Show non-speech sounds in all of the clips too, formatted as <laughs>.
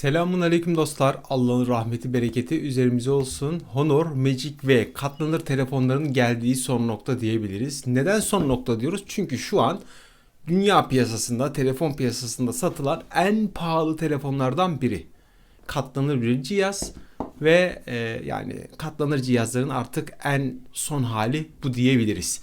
Selamun aleyküm dostlar. Allah'ın rahmeti bereketi üzerimize olsun. Honor, Magic ve katlanır telefonların geldiği son nokta diyebiliriz. Neden son nokta diyoruz? Çünkü şu an dünya piyasasında, telefon piyasasında satılan en pahalı telefonlardan biri. Katlanır bir cihaz ve e, yani katlanır cihazların artık en son hali bu diyebiliriz.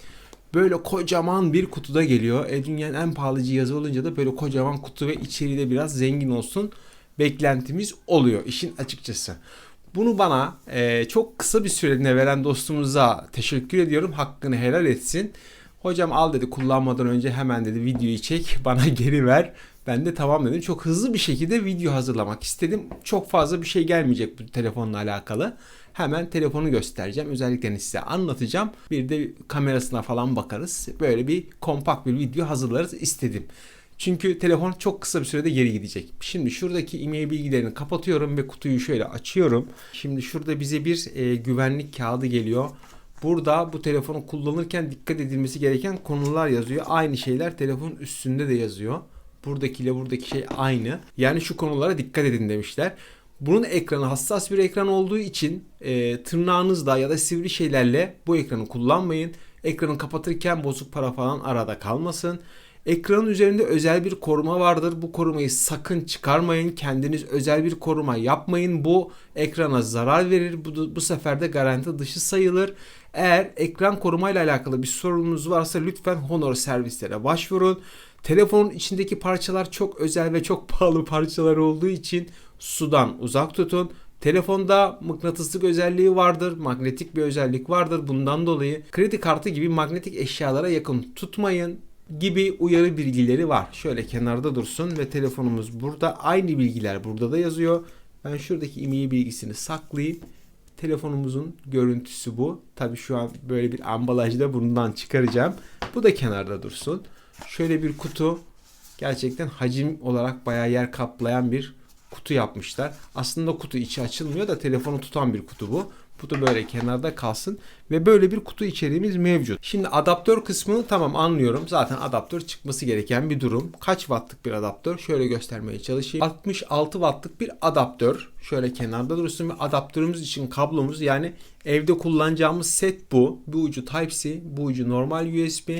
Böyle kocaman bir kutuda geliyor. E, dünyanın en pahalı cihazı olunca da böyle kocaman kutu ve içeriği de biraz zengin olsun beklentimiz oluyor işin açıkçası. Bunu bana e, çok kısa bir süreliğine veren dostumuza teşekkür ediyorum. Hakkını helal etsin. Hocam al dedi kullanmadan önce hemen dedi videoyu çek <laughs> bana geri ver. Ben de tamam dedim. Çok hızlı bir şekilde video hazırlamak istedim. Çok fazla bir şey gelmeyecek bu telefonla alakalı. Hemen telefonu göstereceğim. Özelliklerini size anlatacağım. Bir de kamerasına falan bakarız. Böyle bir kompakt bir video hazırlarız istedim. Çünkü telefon çok kısa bir sürede geri gidecek. Şimdi şuradaki e-mail bilgilerini kapatıyorum ve kutuyu şöyle açıyorum. Şimdi şurada bize bir e, güvenlik kağıdı geliyor. Burada bu telefonu kullanırken dikkat edilmesi gereken konular yazıyor. Aynı şeyler telefonun üstünde de yazıyor. Buradakiyle buradaki şey aynı. Yani şu konulara dikkat edin demişler. Bunun ekranı hassas bir ekran olduğu için e, tırnağınızla ya da sivri şeylerle bu ekranı kullanmayın. Ekranı kapatırken bozuk para falan arada kalmasın. Ekranın üzerinde özel bir koruma vardır. Bu korumayı sakın çıkarmayın. Kendiniz özel bir koruma yapmayın. Bu ekrana zarar verir. Bu, bu sefer de garanti dışı sayılır. Eğer ekran korumayla alakalı bir sorununuz varsa lütfen Honor servislere başvurun. Telefonun içindeki parçalar çok özel ve çok <laughs> pahalı parçalar olduğu için sudan uzak tutun. Telefonda mıknatıslık özelliği vardır, magnetik bir özellik vardır. Bundan dolayı kredi kartı gibi magnetik eşyalara yakın tutmayın gibi uyarı bilgileri var. Şöyle kenarda dursun ve telefonumuz burada. Aynı bilgiler burada da yazıyor. Ben şuradaki e-mail bilgisini saklayayım. Telefonumuzun görüntüsü bu. Tabi şu an böyle bir ambalajda bundan çıkaracağım. Bu da kenarda dursun. Şöyle bir kutu. Gerçekten hacim olarak bayağı yer kaplayan bir kutu yapmışlar. Aslında kutu içi açılmıyor da telefonu tutan bir kutu bu. Bu da böyle kenarda kalsın ve böyle bir kutu içeriğimiz mevcut. Şimdi adaptör kısmını tamam anlıyorum. Zaten adaptör çıkması gereken bir durum. Kaç wattlık bir adaptör? Şöyle göstermeye çalışayım. 66 wattlık bir adaptör. Şöyle kenarda dursun ve adaptörümüz için kablomuz yani evde kullanacağımız set bu. Bu ucu Type-C, bu ucu normal USB.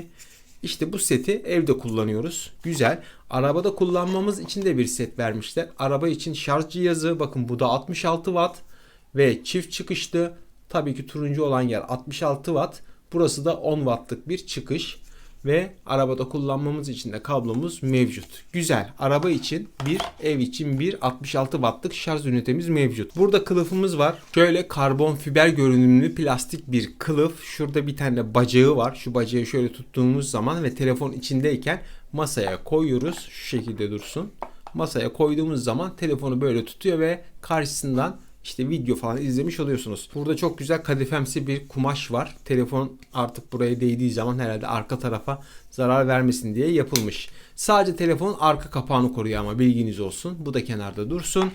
İşte bu seti evde kullanıyoruz. Güzel. Arabada kullanmamız için de bir set vermişler. Araba için şarj cihazı bakın bu da 66 watt ve çift çıkışlı. Tabii ki turuncu olan yer 66 watt. Burası da 10 wattlık bir çıkış ve arabada kullanmamız için de kablomuz mevcut. Güzel. Araba için bir, ev için bir 66 wattlık şarj ünitemiz mevcut. Burada kılıfımız var. Şöyle karbon fiber görünümlü plastik bir kılıf. Şurada bir tane bacağı var. Şu bacağı şöyle tuttuğumuz zaman ve telefon içindeyken masaya koyuyoruz. Şu şekilde dursun. Masaya koyduğumuz zaman telefonu böyle tutuyor ve karşısından işte video falan izlemiş oluyorsunuz. Burada çok güzel kadifemsi bir kumaş var. Telefon artık buraya değdiği zaman herhalde arka tarafa zarar vermesin diye yapılmış. Sadece telefonun arka kapağını koruyor ama bilginiz olsun. Bu da kenarda dursun.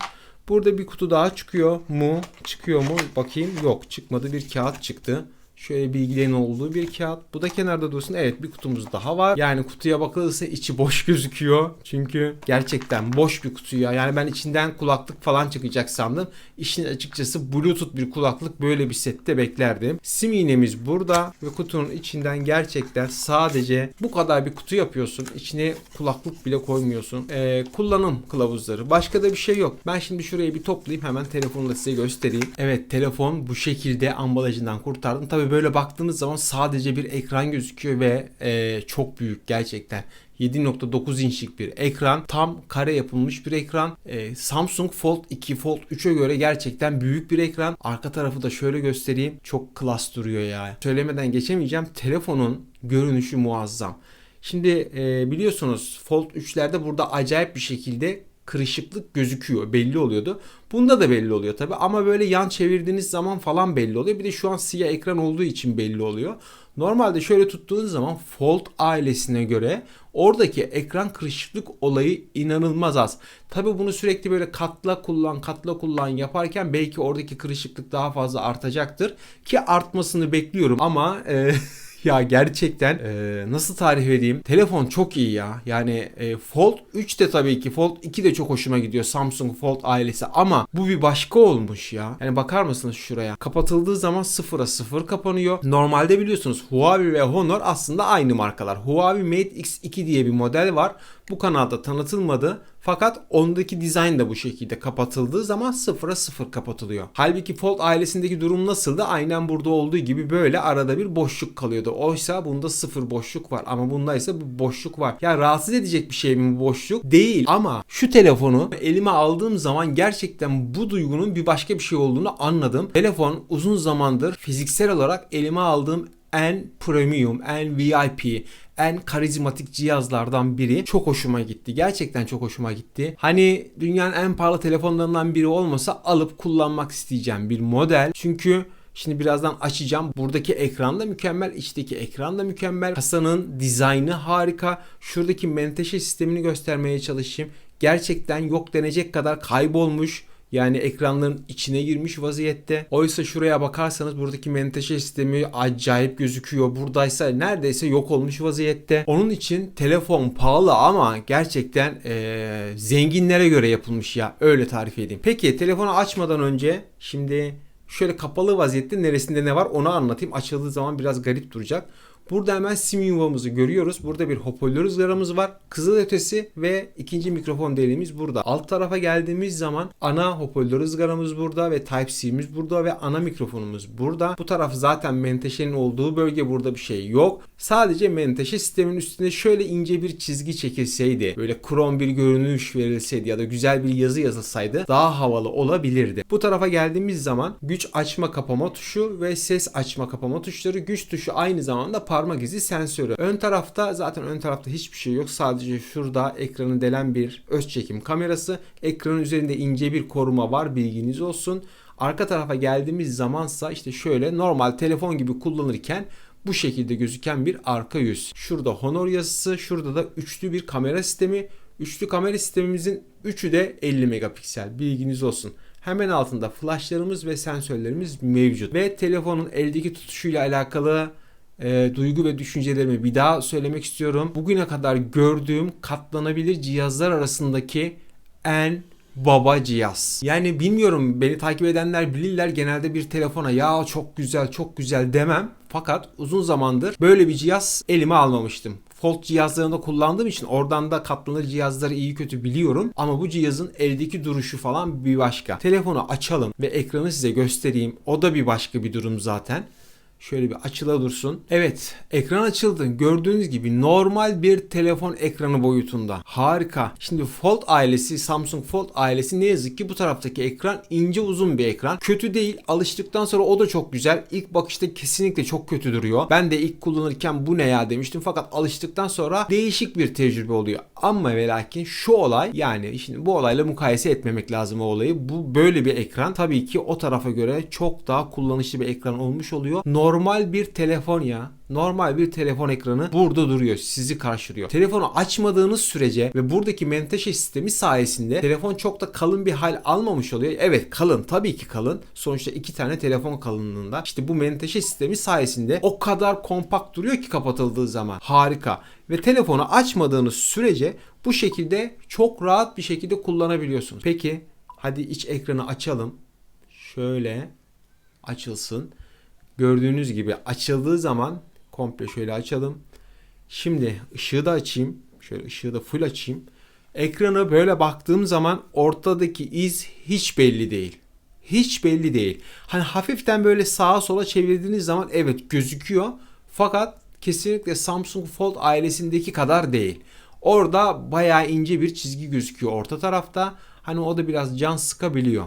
Burada bir kutu daha çıkıyor mu? Çıkıyor mu? Bakayım. Yok çıkmadı. Bir kağıt çıktı. Şöyle bilgilerin olduğu bir kağıt. Bu da kenarda dursun. Evet bir kutumuz daha var. Yani kutuya bakılırsa içi boş <laughs> gözüküyor. Çünkü gerçekten boş bir kutu ya. Yani ben içinden kulaklık falan çıkacak sandım. İşin açıkçası bluetooth bir kulaklık böyle bir sette beklerdim. Sim iğnemiz burada ve kutunun içinden gerçekten sadece bu kadar bir kutu yapıyorsun. İçine kulaklık bile koymuyorsun. Ee, kullanım kılavuzları. Başka da bir şey yok. Ben şimdi şurayı bir toplayayım hemen telefonu da size göstereyim. Evet telefon bu şekilde ambalajından kurtardım. Tabi böyle baktığınız zaman sadece bir ekran gözüküyor ve e, çok büyük gerçekten. 7.9 inçlik bir ekran. Tam kare yapılmış bir ekran. E, Samsung Fold 2, Fold 3'e göre gerçekten büyük bir ekran. Arka tarafı da şöyle göstereyim. Çok klas duruyor ya. Söylemeden geçemeyeceğim. Telefonun görünüşü muazzam. Şimdi e, biliyorsunuz Fold 3'lerde burada acayip bir şekilde kırışıklık gözüküyor. Belli oluyordu. Bunda da belli oluyor tabi ama böyle yan çevirdiğiniz zaman falan belli oluyor. Bir de şu an siyah ekran olduğu için belli oluyor. Normalde şöyle tuttuğunuz zaman Fold ailesine göre oradaki ekran kırışıklık olayı inanılmaz az. Tabi bunu sürekli böyle katla kullan katla kullan yaparken belki oradaki kırışıklık daha fazla artacaktır. Ki artmasını bekliyorum ama e, <laughs> <laughs> Ya gerçekten e, nasıl tarif edeyim? Telefon çok iyi ya. Yani e, Fold 3 de tabii ki Fold 2 de çok hoşuma gidiyor. Samsung Fold ailesi ama bu bir başka olmuş ya. Yani bakar mısınız şuraya? Kapatıldığı zaman sıfıra sıfır kapanıyor. Normalde biliyorsunuz Huawei ve Honor aslında aynı markalar. Huawei Mate X2 diye bir model var. Bu kanalda tanıtılmadı. Fakat ondaki dizayn da bu şekilde kapatıldığı zaman sıfıra sıfır kapatılıyor. Halbuki Fold ailesindeki durum nasıldı? Aynen burada olduğu gibi böyle arada bir boşluk kalıyordu. Oysa bunda sıfır boşluk var ama bunda ise bir boşluk var. Ya rahatsız edecek bir şey mi bu boşluk? Değil ama şu telefonu elime aldığım zaman gerçekten bu duygunun bir başka bir şey olduğunu anladım. Telefon uzun zamandır fiziksel olarak elime aldığım en premium, en VIP, en karizmatik cihazlardan biri. Çok hoşuma gitti. Gerçekten çok hoşuma gitti. Hani dünyanın en pahalı telefonlarından biri olmasa alıp kullanmak isteyeceğim bir model. Çünkü Şimdi birazdan açacağım. Buradaki ekran da mükemmel. içteki ekran da mükemmel. Kasanın dizaynı harika. Şuradaki menteşe sistemini göstermeye çalışayım. Gerçekten yok denecek kadar kaybolmuş. Yani ekranların içine girmiş vaziyette. Oysa şuraya bakarsanız buradaki menteşe sistemi acayip gözüküyor. Buradaysa neredeyse yok olmuş vaziyette. Onun için telefon pahalı ama gerçekten ee, zenginlere göre yapılmış ya. Öyle tarif edeyim. Peki telefonu açmadan önce şimdi şöyle kapalı vaziyette neresinde ne var onu anlatayım. Açıldığı zaman biraz garip duracak. Burada hemen sim yuvamızı görüyoruz. Burada bir hoparlör ızgaramız var. Kızıl ötesi ve ikinci mikrofon deliğimiz burada. Alt tarafa geldiğimiz zaman ana hoparlör ızgaramız burada ve Type-C'miz burada ve ana mikrofonumuz burada. Bu taraf zaten menteşenin olduğu bölge burada bir şey yok. Sadece menteşe sistemin üstünde şöyle ince bir çizgi çekilseydi, böyle krom bir görünüş verilseydi ya da güzel bir yazı yazılsaydı daha havalı olabilirdi. Bu tarafa geldiğimiz zaman güç açma kapama tuşu ve ses açma kapama tuşları güç tuşu aynı zamanda parmak izi sensörü. Ön tarafta zaten ön tarafta hiçbir şey yok. Sadece şurada ekranı delen bir öz çekim kamerası. Ekranın üzerinde ince bir koruma var bilginiz olsun. Arka tarafa geldiğimiz zamansa işte şöyle normal telefon gibi kullanırken bu şekilde gözüken bir arka yüz. Şurada Honor yazısı, şurada da üçlü bir kamera sistemi. Üçlü kamera sistemimizin üçü de 50 megapiksel. Bilginiz olsun. Hemen altında flashlarımız ve sensörlerimiz mevcut. Ve telefonun eldeki tutuşuyla alakalı e, duygu ve düşüncelerimi bir daha söylemek istiyorum. Bugüne kadar gördüğüm katlanabilir cihazlar arasındaki en baba cihaz. Yani bilmiyorum beni takip edenler bilirler genelde bir telefona ya çok güzel çok güzel demem. Fakat uzun zamandır böyle bir cihaz elime almamıştım. Fold cihazlarında kullandığım için oradan da katlanır cihazları iyi kötü biliyorum. Ama bu cihazın eldeki duruşu falan bir başka. Telefonu açalım ve ekranı size göstereyim. O da bir başka bir durum zaten. Şöyle bir açıla dursun. Evet ekran açıldı. Gördüğünüz gibi normal bir telefon ekranı boyutunda. Harika. Şimdi Fold ailesi Samsung Fold ailesi ne yazık ki bu taraftaki ekran ince uzun bir ekran. Kötü değil. Alıştıktan sonra o da çok güzel. İlk bakışta kesinlikle çok kötü duruyor. Ben de ilk kullanırken bu ne ya demiştim. Fakat alıştıktan sonra değişik bir tecrübe oluyor. Ama ve lakin şu olay yani şimdi bu olayla mukayese etmemek lazım o olayı. Bu böyle bir ekran tabii ki o tarafa göre çok daha kullanışlı bir ekran olmuş oluyor. Normal normal bir telefon ya. Normal bir telefon ekranı burada duruyor. Sizi karşılıyor. Telefonu açmadığınız sürece ve buradaki menteşe sistemi sayesinde telefon çok da kalın bir hal almamış oluyor. Evet kalın. Tabii ki kalın. Sonuçta iki tane telefon kalınlığında. İşte bu menteşe sistemi sayesinde o kadar kompakt duruyor ki kapatıldığı zaman. Harika. Ve telefonu açmadığınız sürece bu şekilde çok rahat bir şekilde kullanabiliyorsunuz. Peki hadi iç ekranı açalım. Şöyle açılsın. Gördüğünüz gibi açıldığı zaman komple şöyle açalım. Şimdi ışığı da açayım. Şöyle ışığı da full açayım. Ekrana böyle baktığım zaman ortadaki iz hiç belli değil. Hiç belli değil. Hani hafiften böyle sağa sola çevirdiğiniz zaman evet gözüküyor. Fakat kesinlikle Samsung Fold ailesindeki kadar değil. Orada bayağı ince bir çizgi gözüküyor orta tarafta. Hani o da biraz can sıkabiliyor.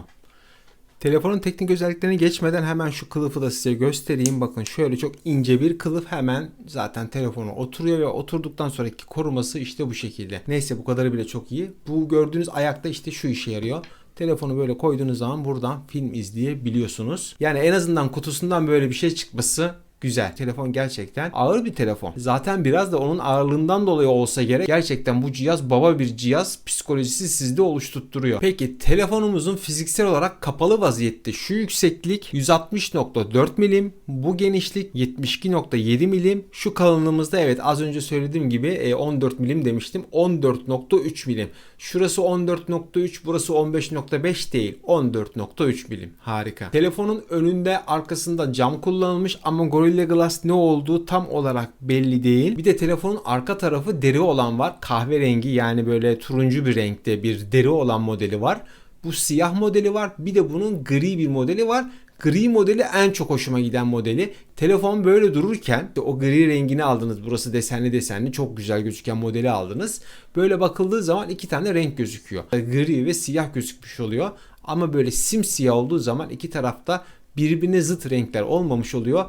Telefonun teknik özelliklerine geçmeden hemen şu kılıfı da size göstereyim. Bakın şöyle çok ince bir kılıf hemen zaten telefona oturuyor ve oturduktan sonraki koruması işte bu şekilde. Neyse bu kadarı bile çok iyi. Bu gördüğünüz ayakta işte şu işe yarıyor. Telefonu böyle koyduğunuz zaman buradan film izleyebiliyorsunuz. Yani en azından kutusundan böyle bir şey çıkması Güzel. Telefon gerçekten ağır bir telefon. Zaten biraz da onun ağırlığından dolayı olsa gerek. Gerçekten bu cihaz baba bir cihaz. Psikolojisi sizde oluşturtturuyor. Peki telefonumuzun fiziksel olarak kapalı vaziyette şu yükseklik 160.4 milim. Bu genişlik 72.7 milim. Şu kalınlığımızda evet az önce söylediğim gibi e, 14 milim demiştim. 14.3 milim. Şurası 14.3 burası 15.5 değil. 14.3 milim. Harika. Telefonun önünde arkasında cam kullanılmış ama Gorilla Glass ne olduğu tam olarak belli değil. Bir de telefonun arka tarafı deri olan var. Kahverengi yani böyle turuncu bir renkte bir deri olan modeli var. Bu siyah modeli var. Bir de bunun gri bir modeli var. Gri modeli en çok hoşuma giden modeli. Telefon böyle dururken de o gri rengini aldınız. Burası desenli desenli çok güzel gözüken modeli aldınız. Böyle bakıldığı zaman iki tane renk gözüküyor. Gri ve siyah gözükmüş oluyor. Ama böyle simsiyah olduğu zaman iki tarafta birbirine zıt renkler olmamış oluyor.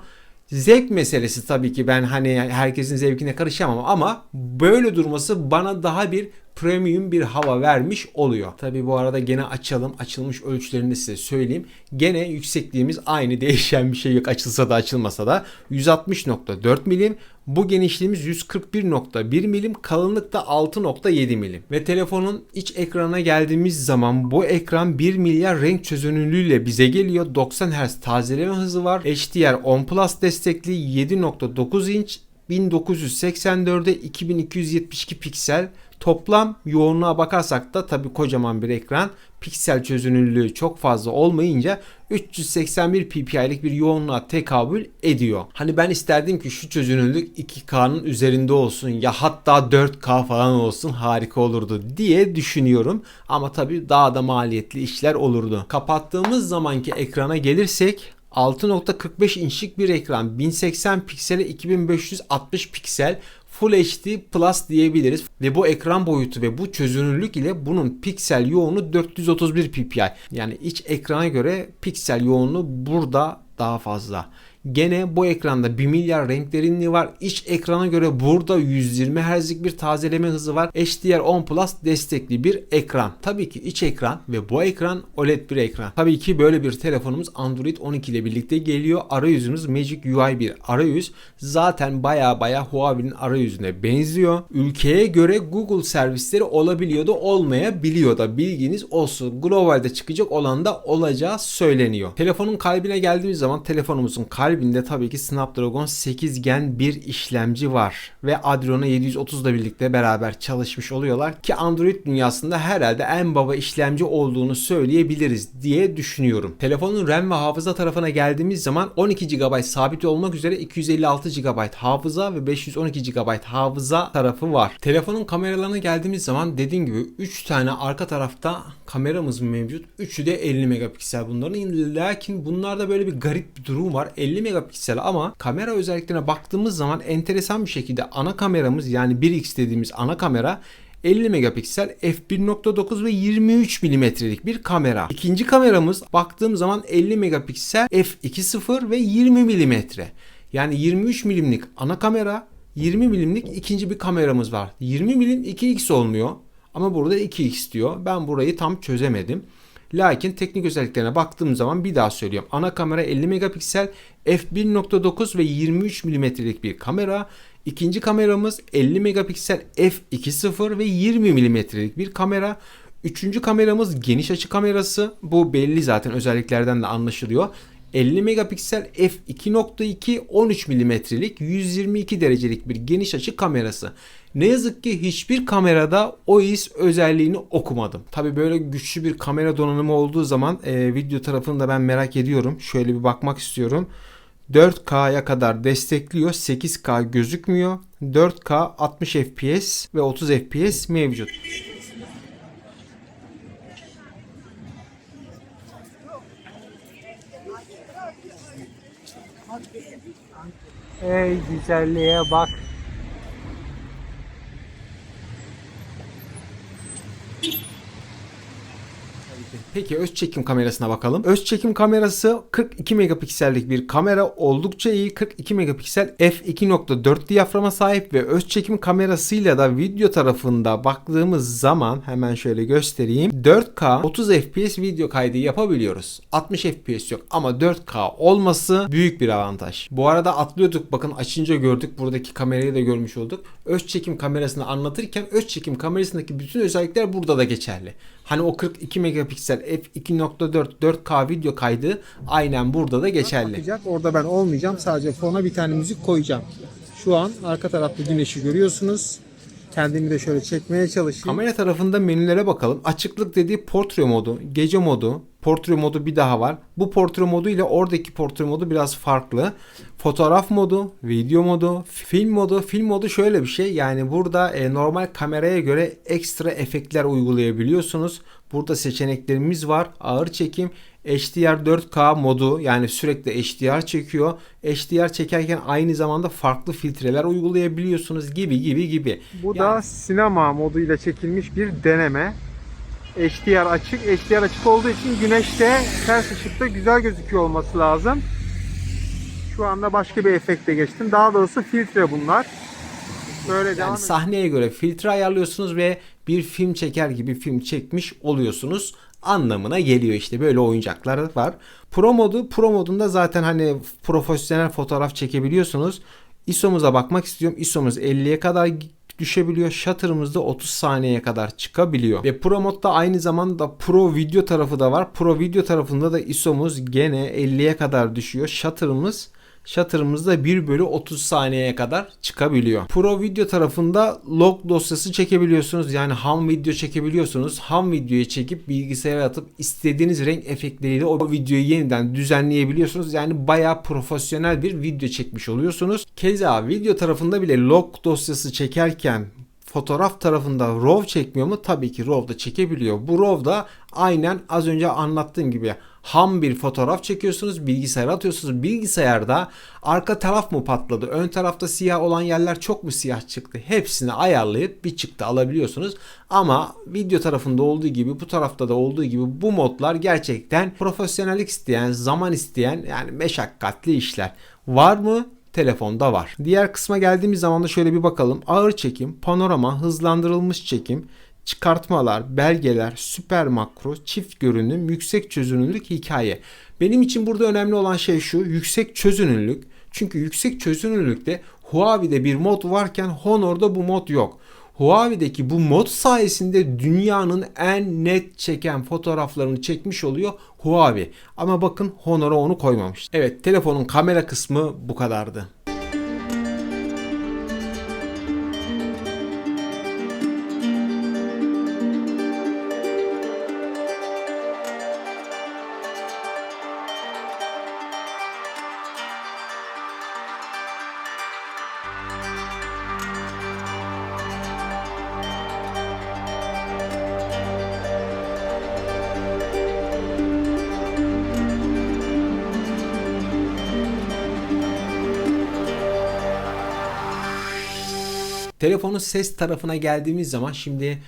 Zevk meselesi tabii ki ben hani herkesin zevkine karışamam ama böyle durması bana daha bir premium bir hava vermiş oluyor. Tabii bu arada gene açalım. Açılmış ölçülerini size söyleyeyim. Gene yüksekliğimiz aynı <laughs> değişen bir şey yok. Açılsa da açılmasa da 160.4 milim. Bu genişliğimiz 141.1 milim, kalınlık da 6.7 milim. Ve telefonun iç ekranına geldiğimiz zaman bu ekran 1 milyar renk çözünürlüğüyle bize geliyor. 90 Hz tazeleme hızı var. HDR 10 Plus destekli 7.9 inç 1984'e 2272 piksel toplam yoğunluğa bakarsak da tabi kocaman bir ekran piksel çözünürlüğü çok fazla olmayınca 381 ppi'lik bir yoğunluğa tekabül ediyor. Hani ben isterdim ki şu çözünürlük 2K'nın üzerinde olsun ya hatta 4K falan olsun harika olurdu diye düşünüyorum. Ama tabi daha da maliyetli işler olurdu. Kapattığımız zamanki ekrana gelirsek 6.45 inçlik bir ekran 1080 piksele 2560 piksel Full HD Plus diyebiliriz ve bu ekran boyutu ve bu çözünürlük ile bunun piksel yoğunluğu 431 ppi. Yani iç ekrana göre piksel yoğunluğu burada daha fazla. Gene bu ekranda 1 milyar renk derinliği var. İç ekrana göre burada 120 Hz'lik bir tazeleme hızı var. HDR 10 Plus destekli bir ekran. Tabii ki iç ekran ve bu ekran OLED bir ekran. Tabii ki böyle bir telefonumuz Android 12 ile birlikte geliyor. Arayüzümüz Magic UI bir arayüz. Zaten baya baya Huawei'nin arayüzüne benziyor. Ülkeye göre Google servisleri olabiliyor da olmayabiliyor da bilginiz olsun. Globalde çıkacak olan da olacağı söyleniyor. Telefonun kalbine geldiğimiz zaman telefonumuzun kalbi kalbinde tabii ki Snapdragon 8 Gen bir işlemci var ve Adreno 730 ile birlikte beraber çalışmış oluyorlar ki Android dünyasında herhalde en baba işlemci olduğunu söyleyebiliriz diye düşünüyorum. Telefonun RAM ve hafıza tarafına geldiğimiz zaman 12 GB sabit olmak üzere 256 GB hafıza ve 512 GB hafıza tarafı var. Telefonun kameralarına geldiğimiz zaman dediğim gibi 3 tane arka tarafta kameramız mevcut. Üçü de 50 megapiksel bunların. Lakin bunlarda böyle bir garip bir durum var. 50 megapiksel ama kamera özelliklerine baktığımız zaman enteresan bir şekilde ana kameramız yani 1x dediğimiz ana kamera 50 megapiksel f1.9 ve 23 milimetrelik bir kamera. İkinci kameramız baktığım zaman 50 megapiksel f2.0 ve 20 milimetre. Yani 23 milimlik ana kamera 20 milimlik ikinci bir kameramız var. 20 milim 2x olmuyor. Ama burada 2x diyor. Ben burayı tam çözemedim. Lakin teknik özelliklerine baktığım zaman bir daha söylüyorum. Ana kamera 50 megapiksel, f1.9 ve 23 milimetrelik bir kamera. İkinci kameramız 50 megapiksel f2.0 ve 20 milimetrelik bir kamera. Üçüncü kameramız geniş açı kamerası. Bu belli zaten özelliklerden de anlaşılıyor. 50 megapiksel f2.2 13 milimetrelik 122 derecelik bir geniş açı kamerası. Ne yazık ki hiçbir kamerada OIS özelliğini okumadım. Tabi böyle güçlü bir kamera donanımı olduğu zaman e, video tarafını da ben merak ediyorum. Şöyle bir bakmak istiyorum. 4K'ya kadar destekliyor. 8K gözükmüyor. 4K 60 FPS ve 30 FPS mevcut. Ey güzelliğe bak. Peki öz çekim kamerasına bakalım. Öz çekim kamerası 42 megapiksellik bir kamera oldukça iyi. 42 megapiksel f2.4 diyaframa sahip ve öz çekim kamerasıyla da video tarafında baktığımız zaman hemen şöyle göstereyim. 4K 30 FPS video kaydı yapabiliyoruz. 60 FPS yok ama 4K olması büyük bir avantaj. Bu arada atlıyorduk bakın açınca gördük buradaki kamerayı da görmüş olduk. Öz çekim kamerasını anlatırken öz çekim kamerasındaki bütün özellikler burada da geçerli. Hani o 42 megapiksel f2.4 4K video kaydı aynen burada da geçerli. Bakacak. Orada ben olmayacağım. Sadece fona bir tane müzik koyacağım. Şu an arka tarafta güneşi görüyorsunuz. Kendimi de şöyle çekmeye çalışayım. Kamera tarafında menülere bakalım. Açıklık dediği portre modu, gece modu, portre modu bir daha var. Bu portre modu ile oradaki portre modu biraz farklı. Fotoğraf modu, video modu, film modu. Film modu şöyle bir şey. Yani burada e, normal kameraya göre ekstra efektler uygulayabiliyorsunuz. Burada seçeneklerimiz var. Ağır çekim, HDR 4K modu yani sürekli HDR çekiyor. HDR çekerken aynı zamanda farklı filtreler uygulayabiliyorsunuz gibi gibi gibi. Bu Yani- da sinema moduyla çekilmiş bir deneme. HDR açık. HDR açık olduğu için güneşte ters ışıkta güzel gözüküyor olması lazım. Şu anda başka bir efekte geçtim. Daha doğrusu filtre bunlar. Böyle devam Yani sahneye göre filtre ayarlıyorsunuz ve bir film çeker gibi film çekmiş oluyorsunuz anlamına geliyor işte böyle oyuncaklar var. Pro modu Pro modunda zaten hani profesyonel fotoğraf çekebiliyorsunuz. ISO'muza bakmak istiyorum. ISO'muz 50'ye kadar düşebiliyor. Shutter'ımız da 30 saniyeye kadar çıkabiliyor. Ve Pro modda aynı zamanda Pro video tarafı da var. Pro video tarafında da ISO'muz gene 50'ye kadar düşüyor. Shutter'ımız Shutter'ımız da 1 bölü 30 saniyeye kadar çıkabiliyor. Pro video tarafında log dosyası çekebiliyorsunuz. Yani ham video çekebiliyorsunuz. Ham videoyu çekip bilgisayara atıp istediğiniz renk efektleriyle o videoyu yeniden düzenleyebiliyorsunuz. Yani bayağı profesyonel bir video çekmiş oluyorsunuz. Keza video tarafında bile log dosyası çekerken fotoğraf tarafında RAW çekmiyor mu? Tabii ki RAW da çekebiliyor. Bu RAW da aynen az önce anlattığım gibi ham bir fotoğraf çekiyorsunuz, bilgisayara atıyorsunuz. Bilgisayarda arka taraf mı patladı, ön tarafta siyah olan yerler çok mu siyah çıktı? Hepsini ayarlayıp bir çıktı alabiliyorsunuz. Ama video tarafında olduğu gibi bu tarafta da olduğu gibi bu modlar gerçekten profesyonellik isteyen, zaman isteyen yani meşakkatli işler. Var mı? telefonda var. Diğer kısma geldiğimiz zaman da şöyle bir bakalım. Ağır çekim, panorama, hızlandırılmış çekim, çıkartmalar, belgeler, süper makro, çift görünüm, yüksek çözünürlük, hikaye. Benim için burada önemli olan şey şu, yüksek çözünürlük. Çünkü yüksek çözünürlükte Huawei'de bir mod varken Honor'da bu mod yok. Huawei'deki bu mod sayesinde dünyanın en net çeken fotoğraflarını çekmiş oluyor Huawei. Ama bakın Honor'a onu koymamış. Evet telefonun kamera kısmı bu kadardı. Telefonun ses tarafına geldiğimiz zaman şimdi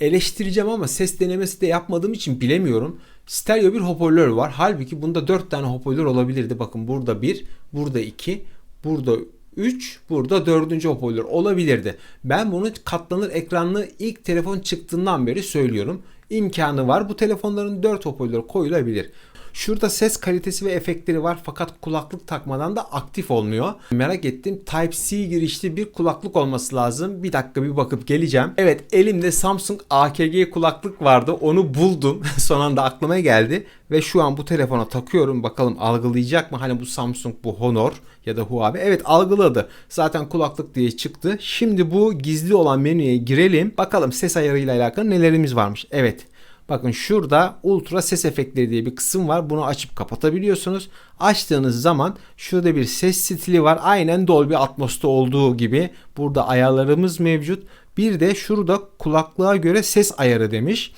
eleştireceğim ama ses denemesi de yapmadığım için bilemiyorum. Stereo bir hoparlör var. Halbuki bunda 4 tane hoparlör olabilirdi. Bakın burada 1, burada 2, burada 3, burada 4. hoparlör olabilirdi. Ben bunu katlanır ekranlı ilk telefon çıktığından beri söylüyorum. İmkanı var. Bu telefonların 4 hoparlör koyulabilir. Şurada ses kalitesi ve efektleri var fakat kulaklık takmadan da aktif olmuyor. Merak ettim Type-C girişli bir kulaklık olması lazım. Bir dakika bir bakıp geleceğim. Evet elimde Samsung AKG kulaklık vardı. Onu buldum. <laughs> Son anda aklıma geldi. Ve şu an bu telefona takıyorum. Bakalım algılayacak mı? Hani bu Samsung bu Honor ya da Huawei. Evet algıladı. Zaten kulaklık diye çıktı. Şimdi bu gizli olan menüye girelim. Bakalım ses ayarıyla alakalı nelerimiz varmış. Evet. Bakın şurada ultra ses efektleri diye bir kısım var. Bunu açıp kapatabiliyorsunuz. Açtığınız zaman şurada bir ses stili var. Aynen Dolby Atmos'ta olduğu gibi. Burada ayarlarımız mevcut. Bir de şurada kulaklığa göre ses ayarı demiş.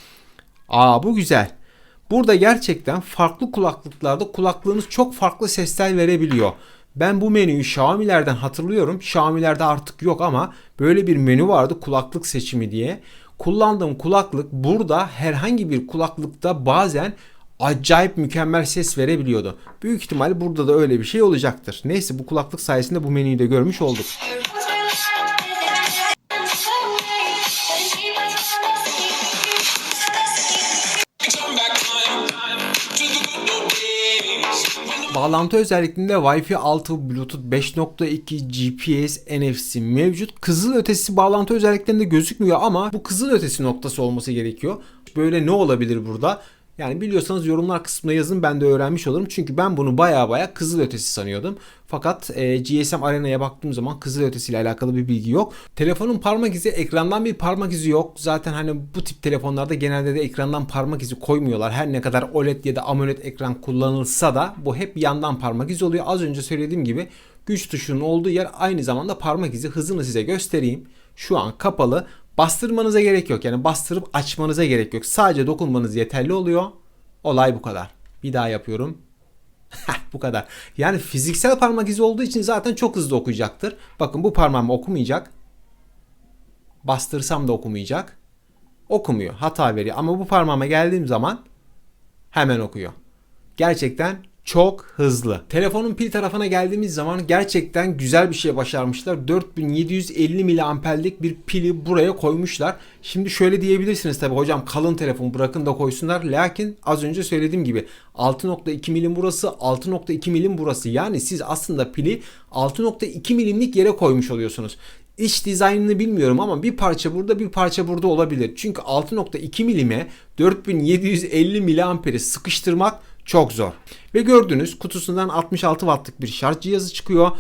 Aa bu güzel. Burada gerçekten farklı kulaklıklarda kulaklığınız çok farklı sesler verebiliyor. Ben bu menüyü Xiaomi'lerden hatırlıyorum. Xiaomi'lerde artık yok ama böyle bir menü vardı kulaklık seçimi diye. Kullandığım kulaklık burada herhangi bir kulaklıkta bazen acayip mükemmel ses verebiliyordu. Büyük ihtimal burada da öyle bir şey olacaktır. Neyse bu kulaklık sayesinde bu menüyü de görmüş olduk. Bağlantı özelliklerinde Wi-Fi 6, Bluetooth 5.2, GPS, NFC mevcut. Kızıl ötesi bağlantı özelliklerinde gözükmüyor ama bu kızıl ötesi noktası olması gerekiyor. Böyle ne olabilir burada? Yani biliyorsanız yorumlar kısmına yazın ben de öğrenmiş olurum. Çünkü ben bunu baya baya kızıl ötesi sanıyordum. Fakat e, GSM Arena'ya baktığım zaman kızıl ötesiyle alakalı bir bilgi yok. Telefonun parmak izi ekrandan bir parmak izi yok. Zaten hani bu tip telefonlarda genelde de ekrandan parmak izi koymuyorlar. Her ne kadar OLED ya da AMOLED ekran kullanılsa da bu hep yandan parmak izi oluyor. Az önce söylediğim gibi güç tuşunun olduğu yer aynı zamanda parmak izi. Hızını size göstereyim. Şu an kapalı. Bastırmanıza gerek yok. Yani bastırıp açmanıza gerek yok. Sadece dokunmanız yeterli oluyor. Olay bu kadar. Bir daha yapıyorum. <laughs> bu kadar. Yani fiziksel parmak izi olduğu için zaten çok hızlı okuyacaktır. Bakın bu parmağım okumayacak. Bastırsam da okumayacak. Okumuyor. Hata veriyor. Ama bu parmağıma geldiğim zaman hemen okuyor. Gerçekten çok hızlı. Telefonun pil tarafına geldiğimiz zaman gerçekten güzel bir şey başarmışlar. 4750 miliamperlik bir pili buraya koymuşlar. Şimdi şöyle diyebilirsiniz tabi hocam kalın telefon bırakın da koysunlar. Lakin az önce söylediğim gibi 6.2 milim burası 6.2 milim burası. Yani siz aslında pili 6.2 milimlik yere koymuş oluyorsunuz. İç dizaynını bilmiyorum ama bir parça burada bir parça burada olabilir. Çünkü 6.2 milime 4750 miliamperi sıkıştırmak çok zor. Ve gördünüz kutusundan 66 wattlık bir şarj cihazı çıkıyor.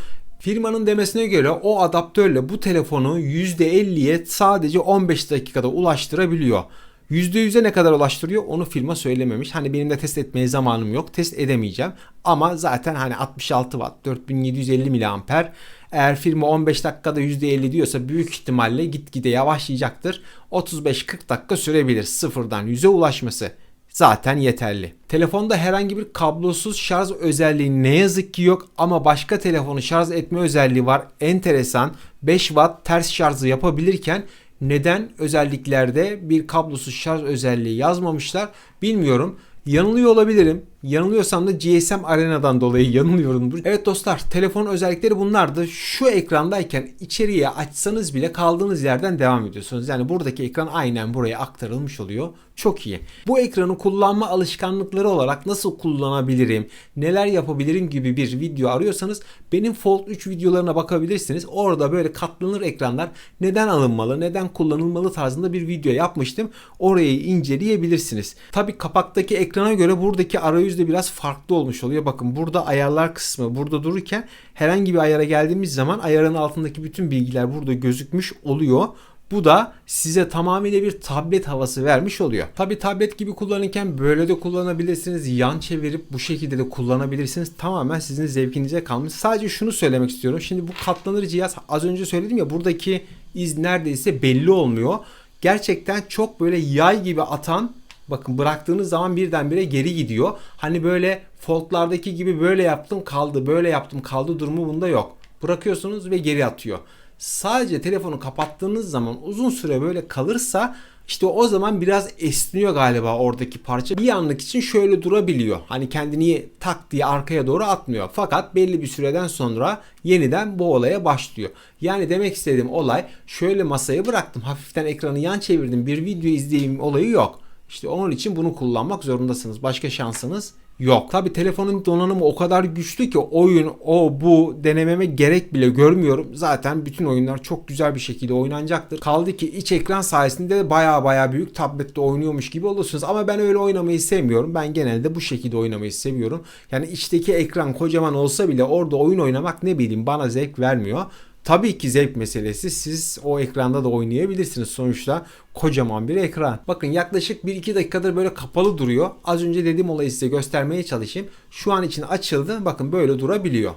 Firmanın demesine göre o adaptörle bu telefonu %50'ye sadece 15 dakikada ulaştırabiliyor. %100'e ne kadar ulaştırıyor onu firma söylememiş. Hani benim de test etmeye zamanım yok. Test edemeyeceğim. Ama zaten hani 66 watt 4750 miliamper. Eğer firma 15 dakikada %50 diyorsa büyük ihtimalle gitgide yavaşlayacaktır. 35-40 dakika sürebilir sıfırdan 100'e ulaşması zaten yeterli. Telefonda herhangi bir kablosuz şarj özelliği ne yazık ki yok ama başka telefonu şarj etme özelliği var. Enteresan 5 watt ters şarjı yapabilirken neden özelliklerde bir kablosuz şarj özelliği yazmamışlar bilmiyorum. Yanılıyor olabilirim. Yanılıyorsam da GSM Arena'dan dolayı <laughs> yanılıyorumdur. Evet dostlar telefon özellikleri bunlardı. Şu ekrandayken içeriye açsanız bile kaldığınız yerden devam ediyorsunuz. Yani buradaki ekran aynen buraya aktarılmış oluyor. Çok iyi. Bu ekranı kullanma alışkanlıkları olarak nasıl kullanabilirim, neler yapabilirim gibi bir video arıyorsanız benim Fold 3 videolarına bakabilirsiniz. Orada böyle katlanır ekranlar neden alınmalı, neden kullanılmalı tarzında bir video yapmıştım. Orayı inceleyebilirsiniz. Tabi kapaktaki ekrana göre buradaki arayüz de biraz farklı olmuş oluyor. Bakın burada ayarlar kısmı burada dururken herhangi bir ayara geldiğimiz zaman ayarın altındaki bütün bilgiler burada gözükmüş oluyor. Bu da size tamamıyla bir tablet havası vermiş oluyor. Tabi tablet gibi kullanırken böyle de kullanabilirsiniz. Yan çevirip bu şekilde de kullanabilirsiniz. Tamamen sizin zevkinize kalmış. Sadece şunu söylemek istiyorum. Şimdi bu katlanır cihaz az önce söyledim ya buradaki iz neredeyse belli olmuyor. Gerçekten çok böyle yay gibi atan Bakın bıraktığınız zaman birdenbire geri gidiyor. Hani böyle Fold'lardaki gibi böyle yaptım kaldı, böyle yaptım kaldı durumu bunda yok. Bırakıyorsunuz ve geri atıyor. Sadece telefonu kapattığınız zaman uzun süre böyle kalırsa işte o zaman biraz esniyor galiba oradaki parça. Bir anlık için şöyle durabiliyor. Hani kendini tak diye arkaya doğru atmıyor. Fakat belli bir süreden sonra yeniden bu olaya başlıyor. Yani demek istediğim olay şöyle masaya bıraktım. Hafiften ekranı yan çevirdim. Bir video izleyeyim olayı yok. İşte onun için bunu kullanmak zorundasınız. Başka şansınız yok. Tabi telefonun donanımı o kadar güçlü ki oyun o bu denememe gerek bile görmüyorum. Zaten bütün oyunlar çok güzel bir şekilde oynanacaktır. Kaldı ki iç ekran sayesinde baya baya büyük tablette oynuyormuş gibi olursunuz. Ama ben öyle oynamayı sevmiyorum. Ben genelde bu şekilde oynamayı seviyorum. Yani içteki ekran kocaman olsa bile orada oyun oynamak ne bileyim bana zevk vermiyor. Tabii ki zevk meselesi. Siz o ekranda da oynayabilirsiniz. Sonuçta kocaman bir ekran. Bakın yaklaşık 1-2 dakikadır böyle kapalı duruyor. Az önce dediğim olayı size göstermeye çalışayım. Şu an için açıldı. Bakın böyle durabiliyor.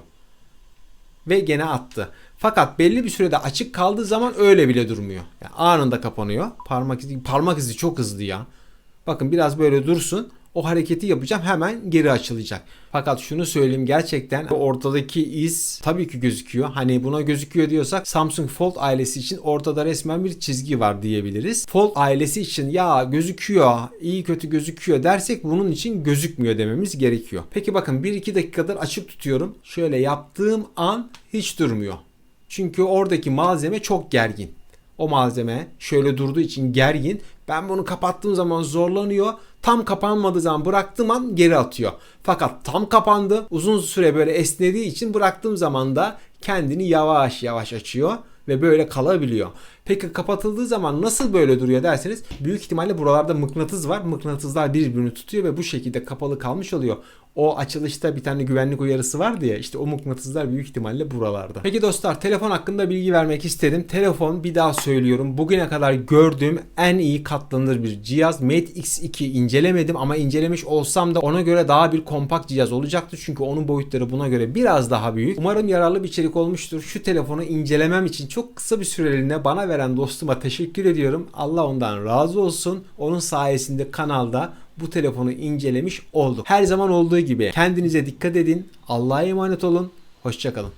Ve gene attı. Fakat belli bir sürede açık kaldığı zaman öyle bile durmuyor. Yani anında kapanıyor. Parmak izi, parmak izi çok hızlı ya. Bakın biraz böyle dursun. O hareketi yapacağım hemen geri açılacak. Fakat şunu söyleyeyim gerçekten ortadaki iz tabii ki gözüküyor. Hani buna gözüküyor diyorsak Samsung Fold ailesi için ortada resmen bir çizgi var diyebiliriz. Fold ailesi için ya gözüküyor, iyi kötü gözüküyor dersek bunun için gözükmüyor dememiz gerekiyor. Peki bakın 1-2 dakikadır açık tutuyorum. Şöyle yaptığım an hiç durmuyor. Çünkü oradaki malzeme çok gergin. O malzeme şöyle durduğu için gergin. Ben bunu kapattığım zaman zorlanıyor. Tam kapanmadığı zaman bıraktığım an geri atıyor. Fakat tam kapandı. Uzun süre böyle esnediği için bıraktığım zaman da kendini yavaş yavaş açıyor ve böyle kalabiliyor. Peki kapatıldığı zaman nasıl böyle duruyor derseniz büyük ihtimalle buralarda mıknatıs var. Mıknatıslar birbirini tutuyor ve bu şekilde kapalı kalmış oluyor. O açılışta bir tane güvenlik uyarısı vardı ya işte o mıknatıslar büyük ihtimalle buralarda. Peki dostlar telefon hakkında bilgi vermek istedim. Telefon bir daha söylüyorum bugüne kadar gördüğüm en iyi katlanır bir cihaz. Mate X2 incelemedim ama incelemiş olsam da ona göre daha bir kompakt cihaz olacaktı. Çünkü onun boyutları buna göre biraz daha büyük. Umarım yararlı bir içerik olmuştur. Şu telefonu incelemem için çok kısa bir süreliğine bana veren dostuma teşekkür ediyorum. Allah ondan razı olsun. Onun sayesinde kanalda bu telefonu incelemiş olduk. Her zaman olduğu gibi kendinize dikkat edin. Allah'a emanet olun. Hoşçakalın.